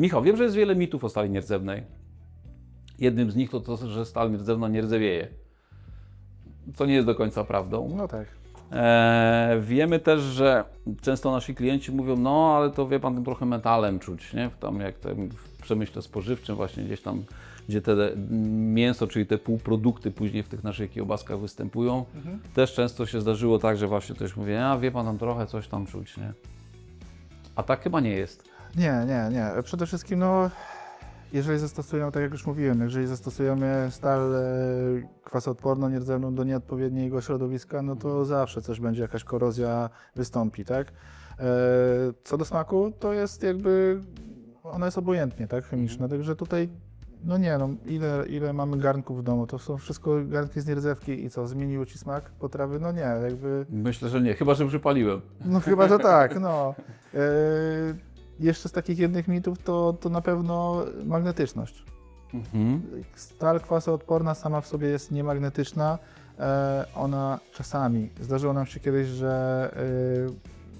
Michał, wiem, że jest wiele mitów o stali nierdzewnej. Jednym z nich to to, że stal nierdzewna nie rdzewieje. Co nie jest do końca prawdą. No tak. Eee, wiemy też, że często nasi klienci mówią, no ale to wie pan, tym trochę metalem czuć, nie? W Tam jak tam w przemyśle spożywczym właśnie gdzieś tam, gdzie te mięso, czyli te półprodukty później w tych naszych kiełbaskach występują, też często się zdarzyło tak, że właśnie ktoś mówi, a wie pan, tam trochę coś tam czuć, nie? A tak chyba nie jest. Nie, nie, nie. Przede wszystkim, no, jeżeli zastosujemy, tak jak już mówiłem, jeżeli zastosujemy stal e, kwasoodporną, nierdzewną do nieodpowiedniego środowiska, no to zawsze coś będzie, jakaś korozja wystąpi, tak? E, co do smaku, to jest jakby, ona jest obojętnie, tak, chemiczna, także tutaj, no nie, no, ile, ile mamy garnków w domu, to są wszystko garnki z nierdzewki i co, zmieniło Ci smak potrawy? No nie, jakby... Myślę, że nie, chyba, że przypaliłem. No chyba, że tak, no. E, jeszcze z takich jednych mitów to, to na pewno magnetyczność. Mhm. Stal kwasoodporna sama w sobie jest niemagnetyczna. E, ona czasami, zdarzyło nam się kiedyś, że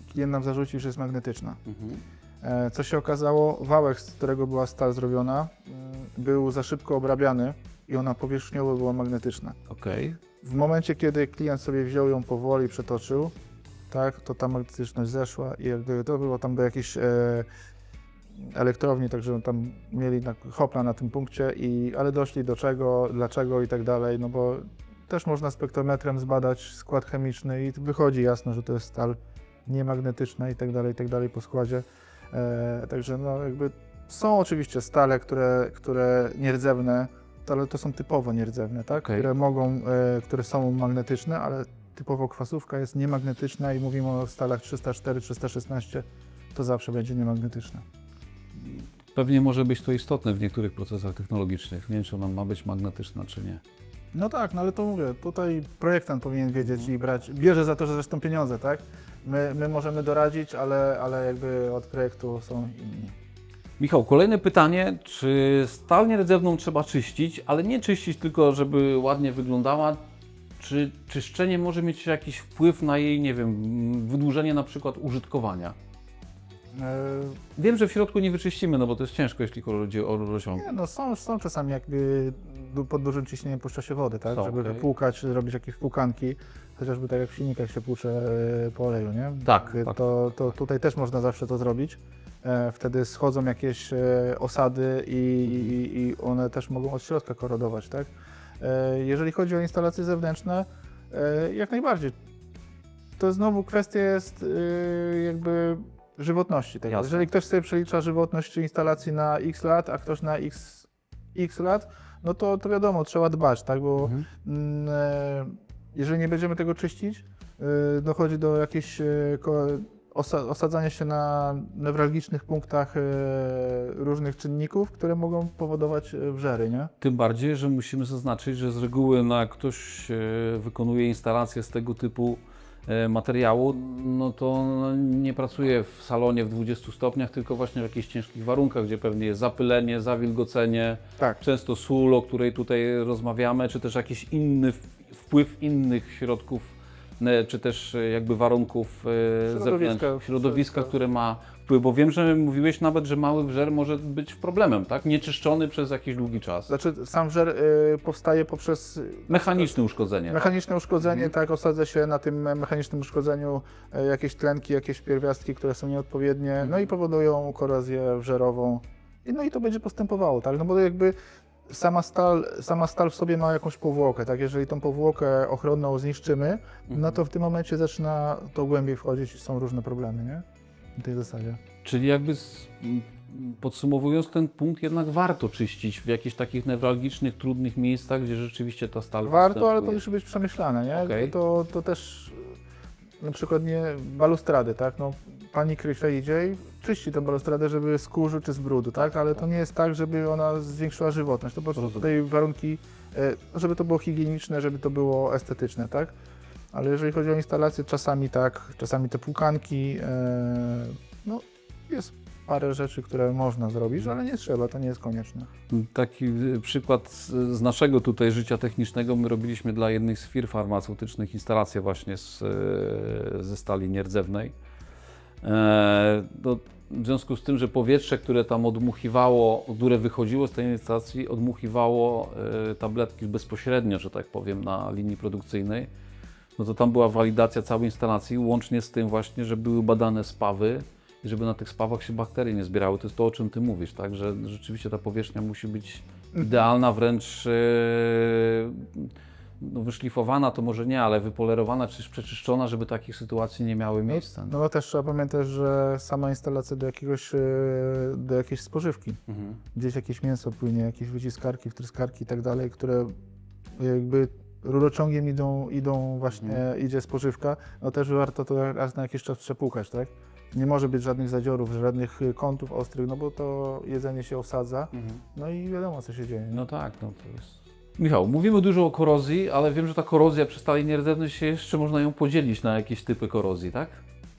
e, klient nam zarzucił, że jest magnetyczna. Mhm. E, co się okazało, wałek, z którego była stal zrobiona, był za szybko obrabiany i ona powierzchniowo była magnetyczna. Okej. W momencie, kiedy klient sobie wziął ją powoli, przetoczył, tak, to ta magnetyczność zeszła i jakby to było tam do jakiejś e, elektrowni, także tam mieli na, hopla na tym punkcie, i, ale doszli do czego, dlaczego i tak dalej, no bo też można spektrometrem zbadać skład chemiczny i wychodzi jasno, że to jest stal niemagnetyczna i tak dalej, i tak dalej po składzie. E, także no jakby są oczywiście stale, które, które nierdzewne, ale to są typowo nierdzewne, tak? Okej. które mogą, e, które są magnetyczne, ale typowo kwasówka jest niemagnetyczna i mówimy o stalach 304, 316, to zawsze będzie niemagnetyczna. Pewnie może być to istotne w niektórych procesach technologicznych. Nie wiem, czy ona ma być magnetyczna, czy nie. No tak, no ale to mówię, tutaj projektant powinien wiedzieć i brać, bierze za to, że zresztą pieniądze, tak? My, my możemy doradzić, ale, ale jakby od projektu są inni. Michał, kolejne pytanie. Czy stal nierdzewną trzeba czyścić, ale nie czyścić tylko, żeby ładnie wyglądała? Czy czyszczenie może mieć jakiś wpływ na jej, nie wiem, wydłużenie na przykład użytkowania? E, Wiem, że w środku nie wyczyścimy, no bo to jest ciężko, jeśli chodzi o rozciąg. Nie, no są, są czasami jakby pod dużym ciśnieniem puszcza się wody, tak? Są, Żeby okej. wypłukać, zrobić jakieś płukanki, chociażby tak jak w silnikach się płucze po oleju, nie? Tak, tak. To, to tutaj też można zawsze to zrobić. E, Wtedy schodzą jakieś e, osady i, i, i one też mogą od środka korodować, tak? E, Jeżeli chodzi o instalacje zewnętrzne, e, jak najbardziej. To znowu kwestia jest e, jakby żywotności tego. Jasne. Jeżeli ktoś sobie przelicza żywotność instalacji na x lat, a ktoś na x, x lat, no to, to wiadomo, trzeba dbać, tak? Bo Mhm. mm, jeżeli nie będziemy tego czyścić, dochodzi do jakichś e, ko- osa- osadzania się na newralgicznych punktach e, różnych czynników, które mogą powodować e, wrzery, nie? Tym bardziej, że musimy zaznaczyć, że z reguły no, jak ktoś e, wykonuje instalację z tego typu materiału, no to no, nie pracuje w salonie w 20 stopniach, tylko właśnie w jakichś ciężkich warunkach, gdzie pewnie jest zapylenie, zawilgocenie, Tak. często sól, o której tutaj rozmawiamy, czy też jakiś inny wpływ innych środków, czy też e, jakby warunków e, Środowiska. zewnętrznych, środowiska, które ma wpływ. Bo wiem, że mówiłeś nawet, że mały wrzer może być problemem, tak? Nieczyszczony przez jakiś długi czas. Znaczy sam wrzer e, powstaje poprzez Mechaniczne uszkodzenie. Mechaniczne uszkodzenie, tak, osadza się na tym mechanicznym uszkodzeniu jakieś tlenki, jakieś pierwiastki, które są nieodpowiednie, no i powodują korozję wrzerową. I, no i to będzie postępowało, tak, no bo jakby sama stal, sama stal w sobie ma jakąś powłokę, tak, jeżeli tą powłokę ochronną zniszczymy, no to w tym momencie zaczyna to głębiej wchodzić i są różne problemy, nie? W tej zasadzie. Czyli jakby z, podsumowując ten punkt, jednak warto czyścić w jakichś takich newralgicznych, trudnych miejscach, gdzie rzeczywiście ta stal Warto, ale to musi być przemyślane, nie? Okej. To, to też na przykład nie balustrady, tak? No, pani Krysia idzie i czyści tę balustradę, żeby z kurzu czy z brudu, tak? Ale to nie jest tak, żeby ona zwiększyła żywotność. To po prostu tutaj warunki, e, żeby to było higieniczne, żeby to było estetyczne, tak? Ale jeżeli chodzi o instalację, czasami tak, czasami te płukanki, e, no jest parę rzeczy, które można zrobić, ale nie trzeba, to nie jest konieczne. Taki y, przykład z, naszego tutaj życia technicznego. My robiliśmy dla jednych z firm farmaceutycznych instalację właśnie z, e, ze stali nierdzewnej. E, no, w związku z tym, że powietrze, które tam odmuchiwało, które wychodziło z tej instalacji, odmuchiwało e, tabletki bezpośrednio, że tak powiem, na linii produkcyjnej, no to tam była walidacja całej instalacji, łącznie z tym właśnie, że były badane spawy i żeby na tych spawach się bakterie nie zbierały. To jest to, o czym Ty mówisz, tak? Że rzeczywiście ta powierzchnia musi być idealna, wręcz e, no, wyszlifowana, to może nie, ale wypolerowana czy przeczyszczona, żeby takich sytuacji nie miały miejsca. No bo też trzeba pamiętać, że sama instalacja do jakiegoś, e, do jakiejś spożywki, Mhm. gdzieś jakieś mięso płynie, jakieś wyciskarki, wtryskarki i tak dalej, które jakby rurociągiem idą, idą właśnie, idzie spożywka, no też warto to raz na jakiś czas przepłukać, tak? Nie może być żadnych zadziorów, żadnych y, kątów ostrych, no bo to jedzenie się osadza, Mhm. no i wiadomo co się dzieje. No tak, no to jest... Michał, mówimy dużo o korozji, ale wiem, że ta korozja stali nierdzewnej się jeszcze można ją podzielić na jakieś typy korozji, tak?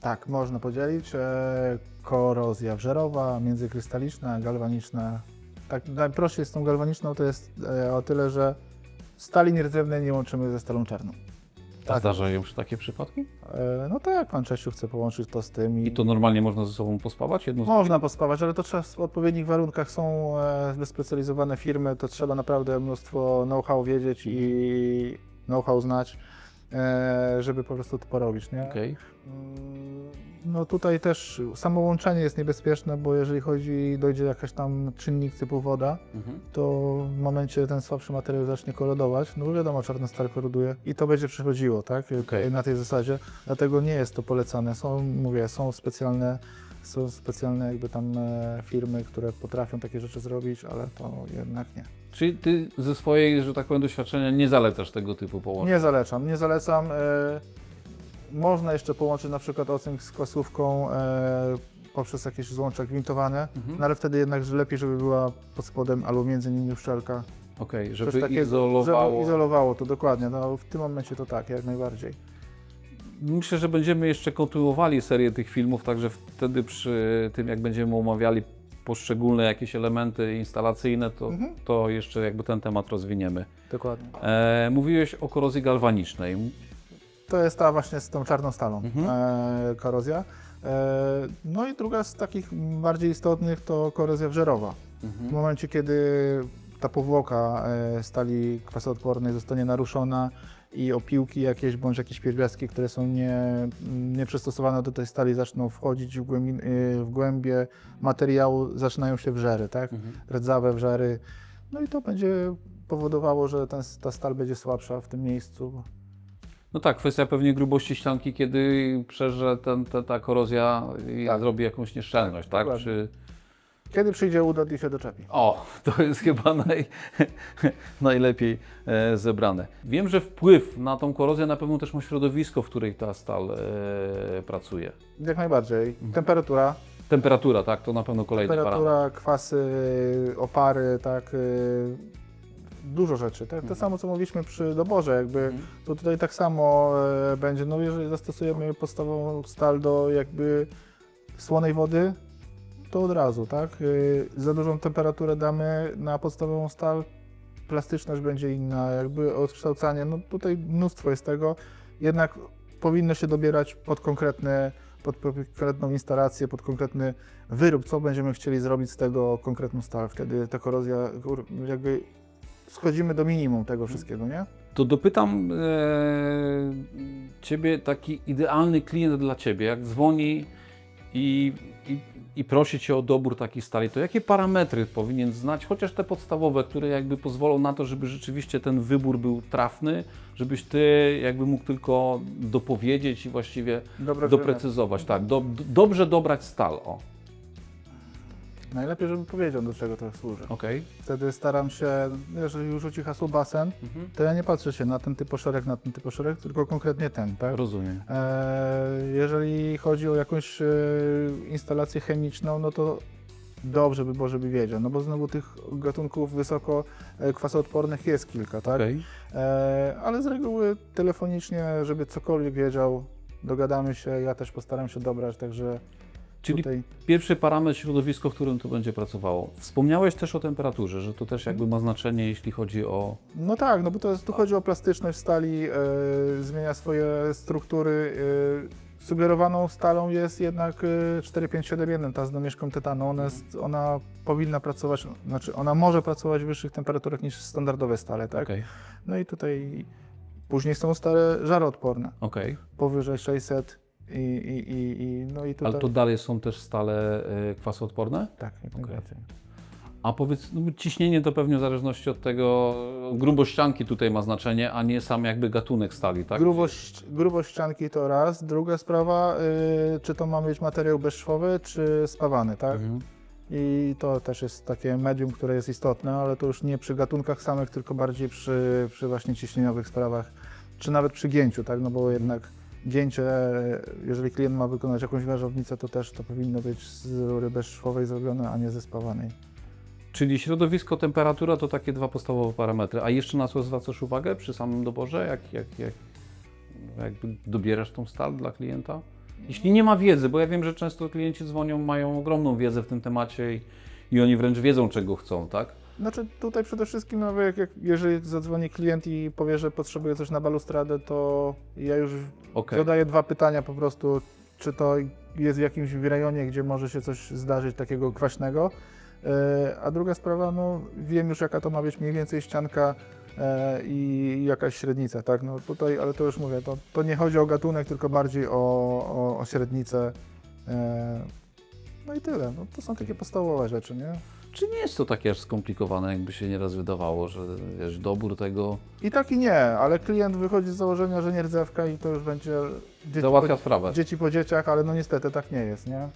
Tak, można podzielić. E, korozja wżerowa, międzykrystaliczna, galwaniczna. Tak, najprościej z tą galwaniczną to jest e, o tyle, że stali nierdzewnej nie łączymy ze stalą czarną. Tak. Zdarzają się takie przypadki? E, no tak, pan Czesiu chce połączyć to z tym i, I to normalnie można ze sobą pospawać? Jedno z... można pospawać, ale to trzeba w odpowiednich warunkach. Są e, wyspecjalizowane firmy, to trzeba naprawdę mnóstwo know-how wiedzieć i know-how znać, e, żeby po prostu to porobić, nie? Okej. Mm, No tutaj też samo łączenie jest niebezpieczne, bo jeżeli chodzi, dojdzie jakaś tam czynnik typu woda, Mhm. to w momencie ten słabszy materiał zacznie korodować, no bo wiadomo, czarna stal koroduje i to będzie przechodziło, tak, Okej. na tej zasadzie, dlatego nie jest to polecane. Są, mówię, są specjalne, są specjalne jakby tam e, firmy, które potrafią takie rzeczy zrobić, ale to jednak nie. Czyli ty ze swojej, że tak powiem, doświadczenia nie zalecasz tego typu połączeń? Nie zalecam, nie zalecam. Można jeszcze połączyć na przykład ocynk z kwasówką e, poprzez jakieś złącza gwintowane, Mhm. no ale wtedy jednak lepiej, żeby była pod spodem albo między nimi uszczelka. Okej, Coś żeby izolowało. Żeby izolowało to dokładnie. No, w tym momencie to tak, jak najbardziej. Myślę, że będziemy jeszcze kontynuowali serię tych filmów, także wtedy przy tym, jak będziemy omawiali poszczególne jakieś elementy instalacyjne, to, Mhm. to jeszcze jakby ten temat rozwiniemy. Dokładnie. E, mówiłeś o korozji galwanicznej. To jest ta właśnie z tą czarną stalą Mhm. e, korozja. E, no i druga z takich bardziej istotnych to korozja wżerowa. W momencie, kiedy ta powłoka e, stali kwasoodpornej zostanie naruszona i opiłki jakieś bądź jakieś pierwiastki, które są nie, nieprzystosowane do tej stali zaczną wchodzić w, głębi, w głębie materiału, zaczynają się wżery, tak? Mhm. Rdzawe wżery. No i to będzie powodowało, że ten, ta stal będzie słabsza w tym miejscu. No tak, kwestia pewnie grubości ścianki, kiedy przeże ten, ta, ta korozja i Tak. zrobi jakąś nieszczelność, tak? dokładnie. Czy... Kiedy przyjdzie udot i się doczepi. O, to jest chyba naj, najlepiej e, zebrane. Wiem, że wpływ na tą korozję na pewno też ma środowisko, w której ta stal e, pracuje. Jak najbardziej. Temperatura, Temperatura, tak, to na pewno kolejny parametr. Temperatura, kwasy, opary, tak, y, dużo rzeczy. Tak, to samo, co mówiliśmy przy doborze, jakby Mhm. to tutaj tak samo e, będzie, no jeżeli zastosujemy podstawową stal do jakby słonej wody, to od razu, tak, Y, za dużą temperaturę damy na podstawową stal, plastyczność będzie inna, jakby odkształcanie, no tutaj mnóstwo jest tego, jednak powinno się dobierać pod konkretne pod konkretną instalację, pod konkretny wyrób, co będziemy chcieli zrobić z tego konkretną stal. Wtedy ta korozja, kur- jakby schodzimy do minimum tego wszystkiego, nie? To dopytam e, Ciebie taki idealny klient dla Ciebie, jak dzwoni i, i, i prosi Cię o dobór takiej stali, to jakie parametry powinien znać, chociaż te podstawowe, które jakby pozwolą na to, żeby rzeczywiście ten wybór był trafny, żebyś Ty jakby mógł tylko dopowiedzieć i właściwie Dobra, doprecyzować, tak, do, dobrze dobrać stal, o, Najlepiej, żeby powiedział, do czego to służy. okej. Wtedy staram się, jeżeli już rzuci hasło basen, Mhm. to ja nie patrzę się na ten typ poszerek, na ten typ poszerek, tylko konkretnie ten, tak? Rozumiem. E, jeżeli chodzi o jakąś e, instalację chemiczną, no to dobrze by było, żeby wiedział, no bo znowu tych gatunków wysoko e, kwasoodpornych jest kilka, tak? Okej. E, ale z reguły telefonicznie, żeby cokolwiek wiedział, dogadamy się, ja też postaram się dobrać, także Czyli tutaj Pierwszy parametr środowisko, w którym to będzie pracowało. Wspomniałeś też o temperaturze, że to też jakby ma znaczenie, jeśli chodzi o. No tak, no bo to jest, tu chodzi o plastyczność stali, e, zmienia swoje struktury, sugerowaną stalą jest jednak y, 4571, ta z domieszką tytanu. Ona, jest, ona powinna pracować, znaczy ona może pracować w wyższych temperaturach niż standardowe stale, tak? Okej, No i tutaj później są stale żaroodporne, okej. powyżej 600 i, i, i, i no i tutaj... Ale to dalej są też stale y, kwasoodporne? Tak, jak najbardziej. A powiedz, no, ciśnienie to pewnie w zależności od tego, grubość ścianki tutaj ma znaczenie, a nie sam jakby gatunek stali, tak? Grubość, grubość ścianki to raz. Druga sprawa, y, czy to ma mieć materiał bezszwowy, czy spawany, tak? Mhm. I to też jest takie medium, które jest istotne, ale to już nie przy gatunkach samych, tylko bardziej przy, przy właśnie ciśnieniowych sprawach, czy nawet przy gięciu, tak? No bo jednak gięcie, jeżeli klient ma wykonać jakąś wężownicę, to też to powinno być z rury bezszwowej zrobione, a nie ze spawanej. Czyli środowisko, temperatura to takie dwa podstawowe parametry. A jeszcze na co zwracasz uwagę przy samym doborze, jak, jak, jak jakby dobierasz tą stal dla klienta? Jeśli nie ma wiedzy, bo ja wiem, że często klienci dzwonią, mają ogromną wiedzę w tym temacie i, i oni wręcz wiedzą, czego chcą, tak? Znaczy tutaj przede wszystkim, no, jak, jak, jeżeli zadzwoni klient i powie, że potrzebuje coś na balustradę, to ja już Okej. zadaję dwa pytania po prostu, czy to jest w jakimś rejonie, gdzie może się coś zdarzyć takiego kwaśnego. E, A druga sprawa, no wiem już jaka to ma być mniej więcej ścianka e, i jakaś średnica, tak? No tutaj, ale to już mówię, to, to nie chodzi o gatunek, tylko bardziej o, o, o średnicę. E, No i tyle. No, to są takie podstawowe rzeczy, nie? Czy nie jest to takie aż skomplikowane, jakby się nieraz wydawało, że wiesz, dobór tego I tak i nie, ale klient wychodzi z założenia, że nie rdzewka i to już będzie dzieci załatwia po, sprawę? dzieci po dzieciach, ale no niestety tak nie jest, nie?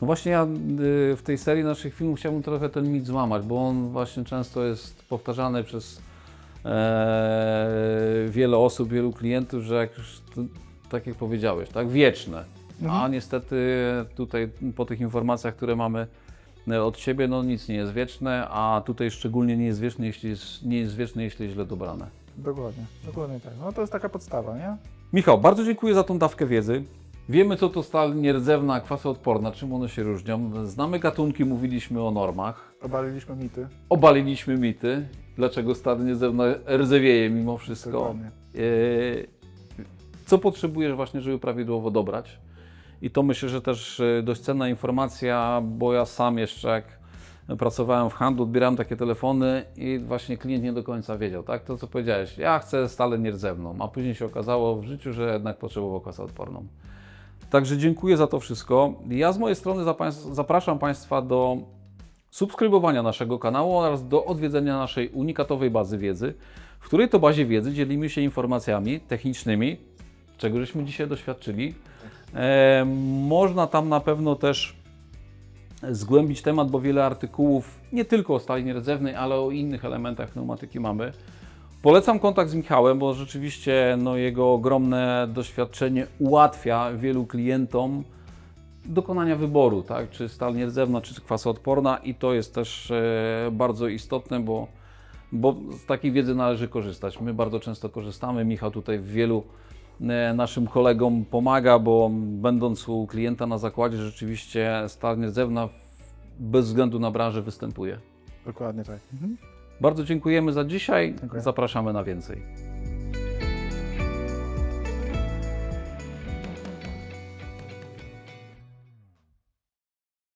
No właśnie ja y, w tej serii naszych filmów chciałbym trochę ten mit złamać, bo on właśnie często jest powtarzany przez e, wiele osób, wielu klientów, że jak już, to, tak jak powiedziałeś, tak, wieczne. A Mhm. niestety tutaj po tych informacjach, które mamy od Ciebie, no nic nie jest wieczne, a tutaj szczególnie nie jest wieczne, jeśli jest, nie jest wieczne, jeśli jest źle dobrane. Dokładnie, dokładnie tak. No to jest taka podstawa, nie? Michał, bardzo dziękuję za tą dawkę wiedzy. Wiemy, co to stal nierdzewna, kwasoodporna, czym one się różnią. Znamy gatunki, mówiliśmy o normach. Obaliliśmy mity. Obaliliśmy mity, dlaczego stal nierdzewna rdzewieje mimo wszystko. Dokładnie. E, Co potrzebujesz właśnie, żeby prawidłowo dobrać? I to myślę, że też e, dość cenna informacja, bo ja sam jeszcze jak pracowałem w handlu, odbierałem takie telefony i właśnie klient nie do końca wiedział, tak? To co powiedziałeś, ja chcę stale nierdzewną, a później się okazało w życiu, że jednak potrzebował kasę odporną. Także dziękuję za to wszystko. Ja z mojej strony zapraszam Państwa do subskrybowania naszego kanału oraz do odwiedzenia naszej unikatowej bazy wiedzy, w której to bazie wiedzy dzielimy się informacjami technicznymi, czego żeśmy dzisiaj doświadczyli. E, można tam na pewno też zgłębić temat, bo wiele artykułów, nie tylko o stali nierdzewnej, ale o innych elementach pneumatyki mamy. Polecam kontakt z Michałem, bo rzeczywiście no, jego ogromne doświadczenie ułatwia wielu klientom dokonania wyboru, tak? czy stal nierdzewna, czy kwasoodporna i to jest też e, bardzo istotne, bo, bo z takiej wiedzy należy korzystać. My bardzo często korzystamy, Michał tutaj w wielu naszym kolegom pomaga, bo będąc u klienta na zakładzie rzeczywiście stal nierdzewna bez względu na branżę występuje. Dokładnie tak. Mhm. Bardzo dziękujemy za dzisiaj, Dziękuję. zapraszamy na więcej.